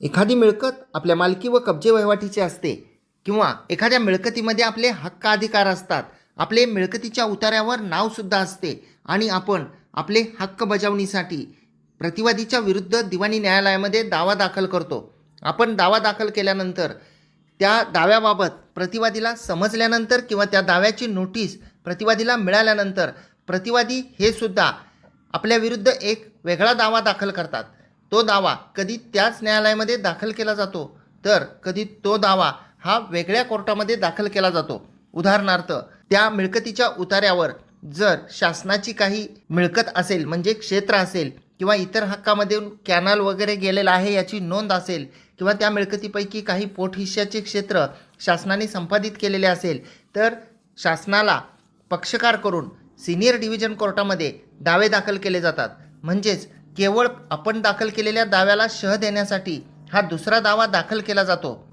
एखादी मिळकत आपल्या मालकी व कब्जे वहिवाटीची असते किंवा एखाद्या मिळकतीमध्ये आपले हक्क अधिकार असतात. आपले मिळकतीच्या उतार्यावर नावसुद्धा असते आणि आपण आपले हक्क बजावणीसाठी प्रतिवादीच्या विरुद्ध दिवाणी न्यायालयामध्ये दावा दाखल करतो. आपण दावा दाखल केल्यानंतर त्या दाव्याबाबत प्रतिवादीला समजल्यानंतर किंवा त्या दाव्याची नोटीस प्रतिवादीला मिळाल्यानंतर प्रतिवादी हे सुद्धा आपल्या विरुद्ध एक वेगळा दावा दाखल करतात. तो दावा कधी त्याच न्यायालयामध्ये दाखल केला जातो. तर कधी तो दावा हा वेगळ्या कोर्टामध्ये दाखल केला जातो. उदाहरणार्थ त्या मिळकतीच्या उतार्यावर जर शासनाची काही मिळकत असेल म्हणजे क्षेत्र असेल किंवा इतर हक्कामध्ये कॅनल वगैरे गेलेला आहे याची नोंद असेल किंवा त्या मिळकतीपैकी काही पोटहिश्याचे क्षेत्र शासनाने संपादित केलेले असेल तर शासनाला पक्षकार करून सिनियर डिव्हिजन कोर्टामध्ये दावे दाखल केले जातात. म्हणजेच केवळ आपण दाखल केलेल्या दाव्याला शह देण्यासाठी हा दुसरा दावा दाखल केला जातो.